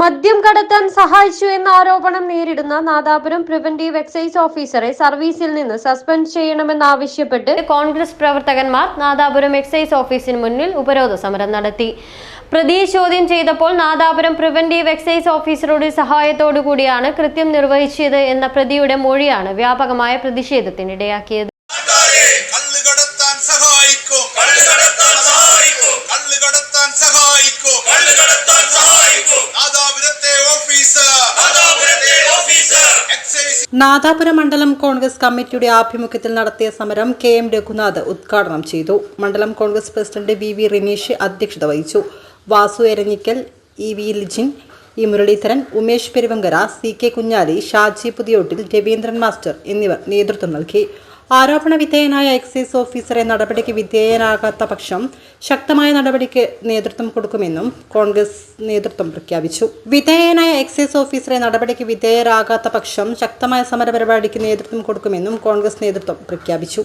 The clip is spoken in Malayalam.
മദ്യം കടത്താൻ സഹായിച്ചു എന്ന ആരോപണം നേരിടുന്ന നാദാപുരം പ്രിവന്റീവ് എക്സൈസ് ഓഫീസറെ സർവീസിൽ നിന്ന് സസ്പെൻഡ് ചെയ്യണമെന്നാവശ്യപ്പെട്ട് കോൺഗ്രസ് പ്രവർത്തകന്മാർ നാദാപുരം എക്സൈസ് ഓഫീസിന് മുന്നിൽ ഉപരോധ സമരം നടത്തി. പ്രതിയെ ചോദ്യം ചെയ്തപ്പോൾ നാദാപുരം പ്രിവന്റീവ് എക്സൈസ് ഓഫീസറുടെ സഹായത്തോടു കൂടിയാണ് കൃത്യം നിർവഹിച്ചത് എന്ന പ്രതിയുടെ മൊഴിയാണ് വ്യാപകമായ പ്രതിഷേധത്തിനിടയാക്കിയത് കള്ള് കടത്താൻ സഹായിക്കും. കടത്താൻ സഹായിക്കും. കള്ള് കടത്താൻ സഹായിക്കും. കള്ള് കടത്താൻ സഹായിക്കും നാദാപുരം മണ്ഡലം കോൺഗ്രസ് കമ്മിറ്റിയുടെ ആഭിമുഖ്യത്തിൽ നടത്തിയ സമരം കെ എം രഘുനാഥ് ഉദ്ഘാടനം ചെയ്തു. മണ്ഡലം Congress president V V Rineesh അധ്യക്ഷത വഹിച്ചു. Vasu Eranhikkal E V Lijin E Muraleedharan Umesh Peruvankara C K Kunhali Shaji Puthiyottil Raveendran master എന്നിവർ നേതൃത്വം നൽകി. ആരോപണ വിധേയനായ എക്സൈസ് ഓഫീസറെ നടപടിക്ക് വിധേയനാകാത്ത പക്ഷം ശക്തമായ നടപടിക്ക് നേതൃത്വം കൊടുക്കുമെന്നും കോൺഗ്രസ് നേതൃത്വം പ്രഖ്യാപിച്ചു. വിധേയനായ എക്സൈസ് ഓഫീസറെ നടപടിക്ക് വിധേയരാകാത്ത പക്ഷം ശക്തമായ സമരപരിപാടിക്ക് നേതൃത്വം കൊടുക്കുമെന്നും കോൺഗ്രസ് നേതൃത്വം പ്രഖ്യാപിച്ചു.